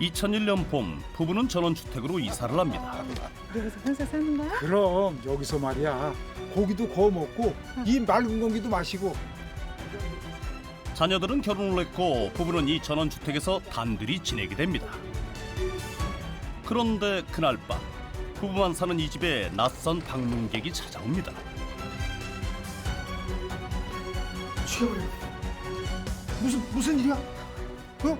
2001년 봄 부부는 전원주택으로 이사를 합니다. 여기서 항상 사는 거야? 그럼 여기서 말이야 고기도 구워 먹고 이 맑은 공기도 마시고 자녀들은 결혼을 했고 부부는 이 전원주택에서 단둘이 지내게 됩니다. 그런데 그날 밤 부부만 사는 이 집에 낯선 방문객이 찾아옵니다. 무슨 무슨 일이야? 어?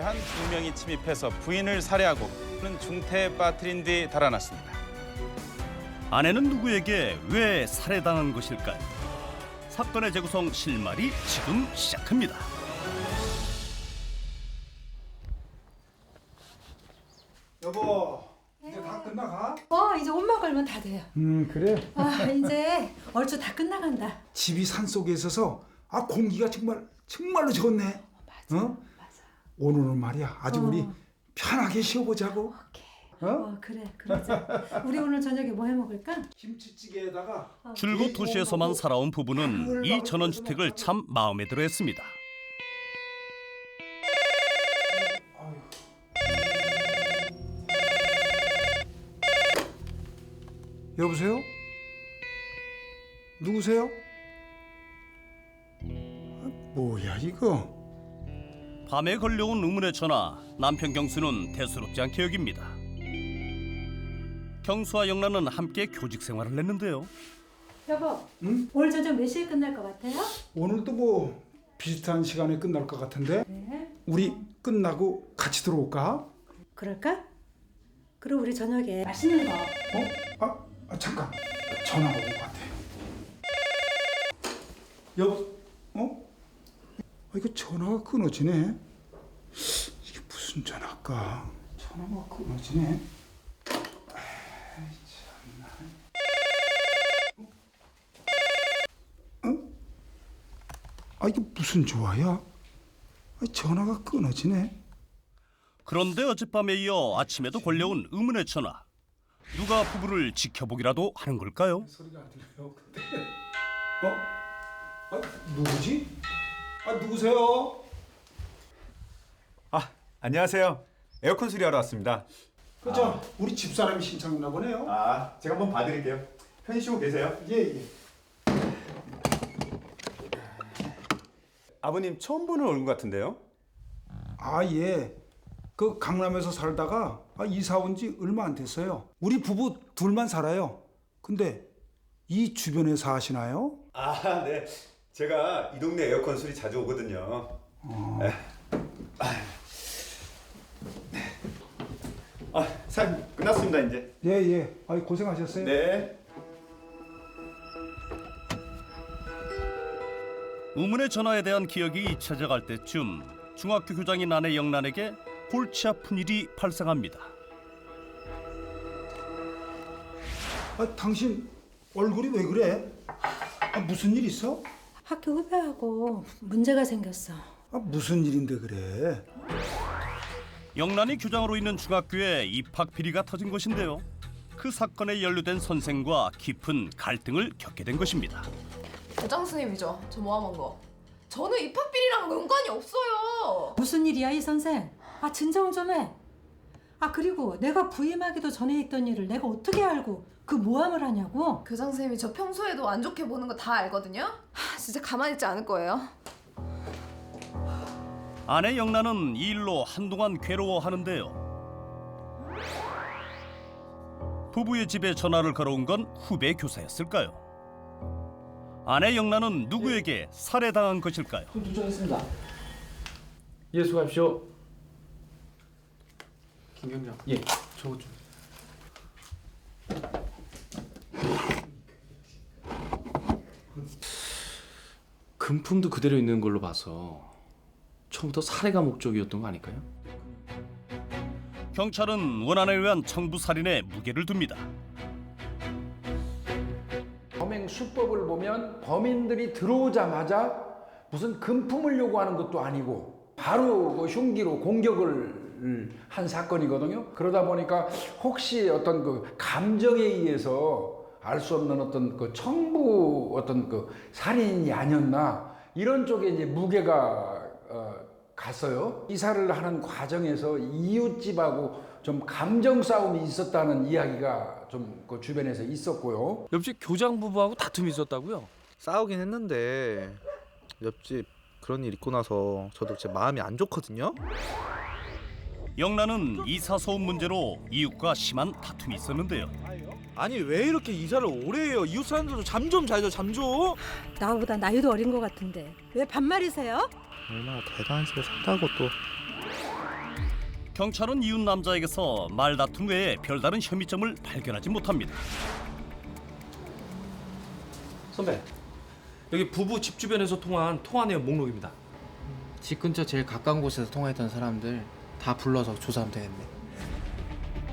한 두 명이 침입해서 부인을 살해하고 는 중태에 빠뜨린 뒤 달아났습니다. 아내는 누구에게 왜 살해당한 것일까요? 사건의 재구성 실마리 지금 시작합니다. 여보 이제 다 끝나가? 어 이제 옷만 걸면 다 돼요. 음 그래 아 이제 얼추 다 끝나간다. 집이 산 속에 있어서 아 공기가 정말 정말로 좋네 맞아. 어? 오늘은 말이야 아주 어. 우리 편하게 쉬어보자고 오케이. 어? 어 그래 그러자. 우리 오늘 저녁에 뭐 해 먹을까? 김치찌개에다가 줄곧 도시에서만 살아온 부부는 이 전원주택을 참 마음에 들어 했습니다. 여보세요? 누구세요? 아, 뭐야 이거? 밤에 걸려온 의문의 전화 남편 경수는 대수롭지 않게 여깁니다. 경수와 영란은 함께 교직 생활을 했는데요. 여보. 응? 오늘 저녁 몇 시에 끝날 것 같아요? 오늘도 뭐 비슷한 시간에 끝날 것 같은데 네. 우리 끝나고 같이 들어올까? 그럴까? 그럼 우리 저녁에 맛있는 거. 어? 아, 아 잠깐 전화가 온 것 같아. 여보, 어? 아, 이거 전화가 끊어지네. 이게 무슨 전화일까? 전화가 끊어지네. 아이. 어? 어? 아 이게 무슨 조화야? 아, 전화가 끊어지네. 그런데 어젯밤에 이어 아침에도 걸려온 의문의 전화. 누가 부부를 지켜보기라도 하는 걸까요? 소리가 안 들려요. 근데 어? 아, 누구지? 아 누구세요? 아, 안녕하세요. 에어컨 수리하러 왔습니다. 그죠? 우리 집사람이 신청했나 보네요. 아, 제가 한번 봐드릴게요. 편히 쉬고 계세요. 예 예. 아버님 처음 보는 얼굴 같은데요? 아 예. 그 강남에서 살다가 아, 이사 온 지 얼마 안 됐어요. 우리 부부 둘만 살아요. 근데 이 주변에 사시나요? 아, 네. 제가 이 동네 에어컨 수리 자주 오거든요. 네. 아, 사장님 끝났습니다 이제. 예 예. 아 고생하셨어요. 네. 의문의 전화에 대한 기억이 잊혀져갈 때쯤 중학교 교장인 아내 영란에게 골치 아픈 일이 발생합니다. 아 당신 얼굴이 왜 그래? 아 무슨 일 있어? 학교 후배하고 문제가 생겼어. 아 무슨 일인데 그래? 영란이 교장으로 있는 중학교에 입학 비리가 터진 것인데요. 그 사건에 연루된 선생과 깊은 갈등을 겪게 된 것입니다. 교장 선생님이죠. 저 모함한 거. 저는 입학 비리랑 연관이 없어요. 무슨 일이야 이 선생? 아 진정 좀 해. 아 그리고 내가 부임하기도 전에 있던 일을 내가 어떻게 알고 그 모함을 하냐고? 교장 선생님이 저 평소에도 안 좋게 보는 거 다 알거든요. 하, 진짜 가만히 있지 않을 거예요. 아내 영란은 이 일로 한동안 괴로워하는데요. 부부의 집에 전화를 걸어온 건 후배 교사였을까요? 아내 영란은 누구에게 살해당한 것일까요? 좀 도착했습니다. 예, 수고하십시오. 김경장. 예, 저거 좀. 금품도 그대로 있는 걸로 봐서 처음부터 살해가 목적이었던 거 아닐까요? 경찰은 원한에 의한 청부 살인에 무게를 둡니다. 범행 수법을 보면 범인들이 들어오자마자 무슨 금품을 요구하는 것도 아니고 바로 그 흉기로 공격을 한 사건이거든요. 그러다 보니까 혹시 어떤 그 감정에 의해서 알 수 없는 어떤 그 청부 어떤 그 살인이 아니었나 이런 쪽에 이제 무게가 어, 갔어요. 이사를 하는 과정에서 이웃집하고 좀 감정 싸움이 있었다는 이야기가 좀 그 주변에서 있었고요. 옆집 교장 부부하고 다툼이 있었다고요? 싸우긴 했는데 옆집 그런 일 있고 나서 저도 제 마음이 안 좋거든요. 영란은 이사 소음 문제로 이웃과 심한 다툼이 있었는데요. 아니 왜 이렇게 이사를 오래 해요? 이웃 사람들도 잠 좀 자죠 잠 좀. 나보다 나이도 어린 것 같은데 왜 반말이세요? 얼마나 대단한 집에 산다고 또. 경찰은 이웃 남자에게서 말다툼 외에 별다른 혐의점을 발견하지 못합니다. 선배 여기 부부 집 주변에서 통화한 통화 내용 목록입니다. 집 근처 제일 가까운 곳에서 통화했던 사람들 다 불러서 조사하면 되겠네.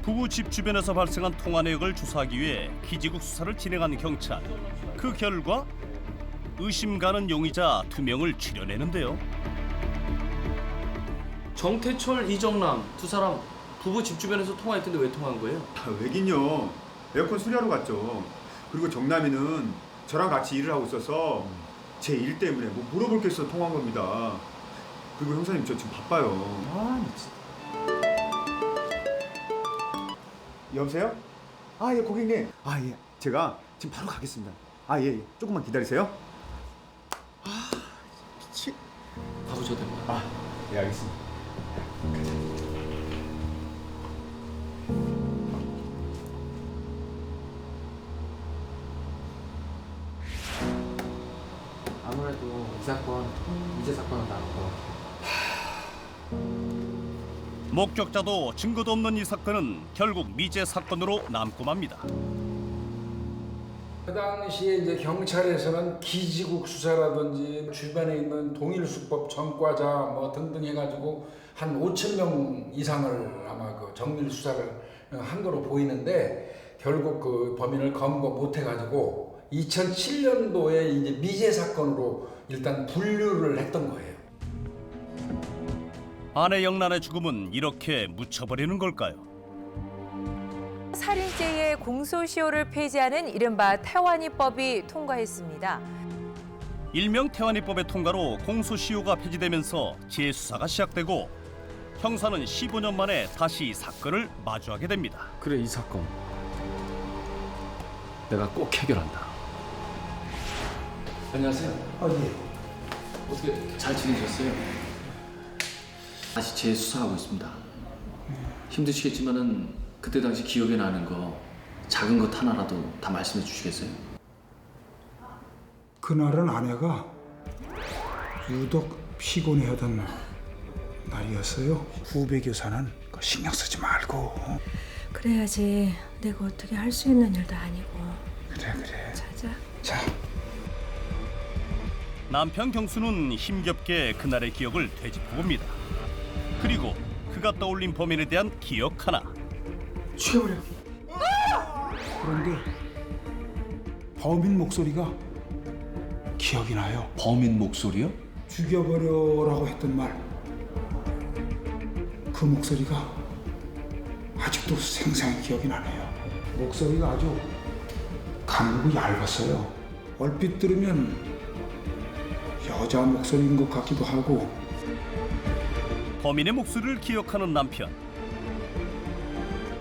부부 집 주변에서 발생한 통화 내역을 조사하기 위해 기지국 수사를 진행한 경찰. 그 결과 의심 가는 용의자 두 명을 추려내는데요. 정태철, 이정남 두 사람 부부 집 주변에서 통화했던데 왜 통화한 거예요? 아, 왜긴요. 에어컨 수리하러 갔죠. 그리고 정남이는 저랑 같이 일을 하고 있어서 제 일 때문에 뭐 물어볼 게 있어서 통화한 겁니다. 그리고 형사님 저 지금 바빠요. 아, 진짜. 여보세요? 아, 예, 고객님. 아, 예. 제가 지금 바로 가겠습니다. 아, 예, 예. 조금만 기다리세요. 아, 미치. 가보셔도 됩니다. 아, 예, 알겠습니다. 아무래도 이 사건 이제 사건은 나올 것 같아. 목격자도 증거도 없는 이 사건은 결국 미제 사건으로 남고 맙니다. 그 당시에 이제 경찰에서는 기지국 수사라든지 주변에 있는 동일수법 전과자 뭐 등등 해가지고 한 5천 명 이상을 아마 그 정밀 수사를 한 거로 보이는데 결국 그 범인을 검거 못 해가지고 2007년도에 이제 미제 사건으로 일단 분류를 했던 거예요. 아내 영란의 죽음은 이렇게 묻혀버리는 걸까요? 살인죄의 공소시효를 폐지하는 이른바 태완이법이 통과했습니다. 일명 태완이법의 통과로 공소시효가 폐지되면서 재수사가 시작되고 형사는 15년 만에 다시 사건을 마주하게 됩니다. 그래 이 사건 내가 꼭 해결한다. 안녕하세요. 아 예. 어떻게 잘 지내셨어요? 다시 재수사하고 있습니다. 힘드시겠지만은 그때 당시 기억에 나는 거 작은 것 하나라도 다 말씀해 주시겠어요? 그날은 아내가 유독 피곤해하던 날이었어요. 후배 교사는 그 신경 쓰지 말고. 그래야지 내가 어떻게 할 수 있는 일도 아니고 그래 그래. 자자 자. 남편 경수는 힘겹게 그날의 기억을 되짚어 봅니다. 그리고 그가 떠올린 범인에 대한 기억 하나. 죽여버려. 그런데 범인 목소리가 기억이 나요. 범인 목소리요? 죽여버려라고 했던 말. 그 목소리가 아직도 생생히 기억이 나네요. 목소리가 아주 강하고 얇았어요. 얼핏 들으면 여자 목소리인 것 같기도 하고 범인의 목소리를 기억하는 남편.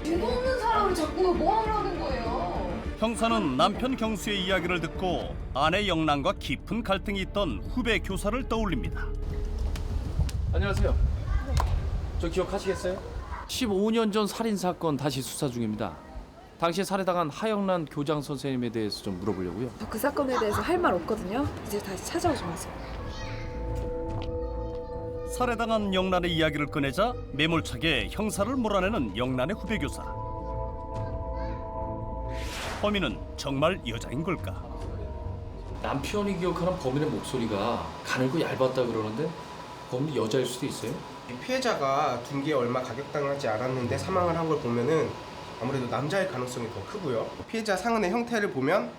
죄도 없는 사람을 자꾸 모함을 하는 거예요. 형사는 남편 경수의 이야기를 듣고 아내 영란과 깊은 갈등이 있던 후배 교사를 떠올립니다. 안녕하세요. 저 기억하시겠어요? 15년 전 살인 사건 다시 수사 중입니다. 당시에 살해당한 하영란 교장 선생님에 대해서 좀 물어보려고요. 저 그 사건에 대해서 할 말 없거든요. 이제 다시 찾아오지 마세요. 살해당한 영란의 이야기를 꺼내자 매몰차게 형사를 몰아내는 영란의 후배 교사. 범인은 정말 여자인 걸까? 남편이 기억하는 범인의 목소리가 가늘고 얇았다 그러는데 범인이 여자일 수도 있어요? 피해자가 둔기에 얼마 가격당하지 않았는데 사망을 한 걸 보면은 아무래도 남자일 가능성이 더 크고요. 피해자 상흔의 형태를 보면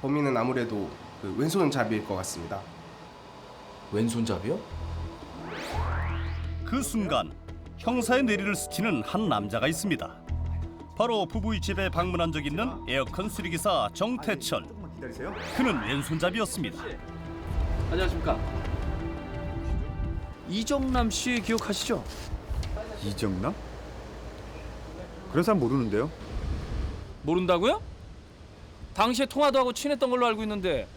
범인은 아무래도 그 왼손잡이일 것 같습니다. 왼손잡이요? 그 순간 형사의 뇌리를 스치는 한 남자가 있습니다. 바로 부부의 집에 방문한 적 있는 에어컨 수리기사 정태철. 그는 왼손잡이였습니다. 안녕하십니까? 이정남 씨 기억하시죠? 이정남? 그런 사람 모르는데요. 모른다고요? 당시에 통화도 하고 친했던 걸로 알고 있는데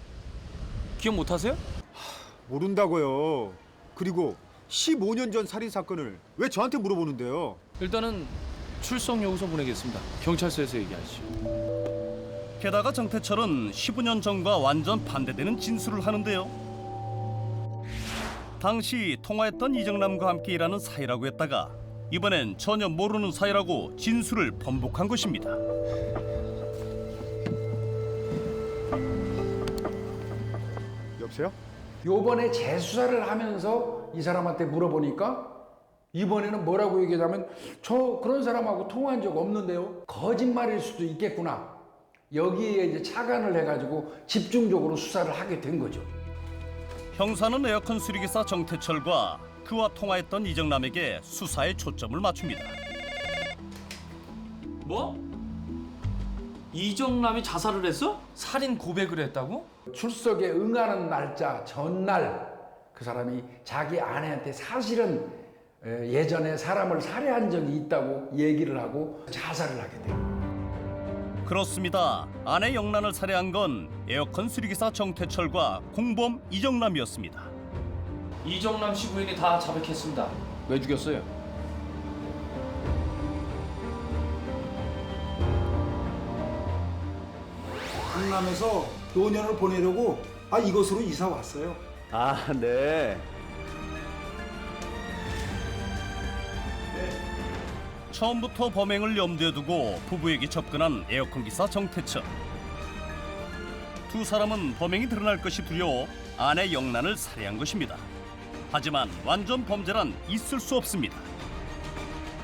기억 못 하세요? 모른다고요. 그리고 15년 전 살인 사건을 왜 저한테 물어보는데요? 일단은 출석 요구서 보내겠습니다. 경찰서에서 얘기하시죠. 게다가 정태철은 15년 전과 완전 반대되는 진술을 하는데요. 당시 통화했던 이정남과 함께 일하는 사이라고 했다가 이번엔 전혀 모르는 사이라고 진술을 번복한 것입니다. 여보세요? 요번에 재수사를 하면서 이 사람한테 물어보니까 이번에는 뭐라고 얘기하냐면 저 그런 사람하고 통화한 적 없는데요. 거짓말일 수도 있겠구나. 여기에 이제 착안을 해가지고 집중적으로 수사를 하게 된 거죠. 형사는 에어컨 수리기사 정태철과 그와 통화했던 이정남에게 수사에 초점을 맞춥니다. 뭐? 이정남이 자살을 했어? 살인 고백을 했다고? 출석에 응하는 날짜 전날 그 사람이 자기 아내한테 사실은 에, 예전에 사람을 살해한 적이 있다고 얘기를 하고 자살을 하게 돼요. 그렇습니다. 아내 영란을 살해한 건 에어컨 수리기사 정태철과 공범 이정남이었습니다. 이정남 씨 부인이 다 자백했습니다. 왜 죽였어요? 강남에서 노년을 보내려고 아 이곳으로 이사 왔어요. 아, 네. 처음부터 범행을 염두에 두고 부부에게 접근한 에어컨 기사 정태철. 두 사람은 범행이 드러날 것이 두려워 아내 영란을 살해한 것입니다. 하지만 완전 범죄란 있을 수 없습니다.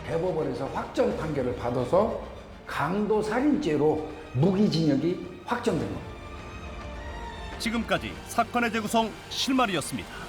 대법원에서 확정 판결을 받아서 강도 살인죄로 무기징역이 확정된 겁니다. 지금까지 사건의 재구성 실마리였습니다.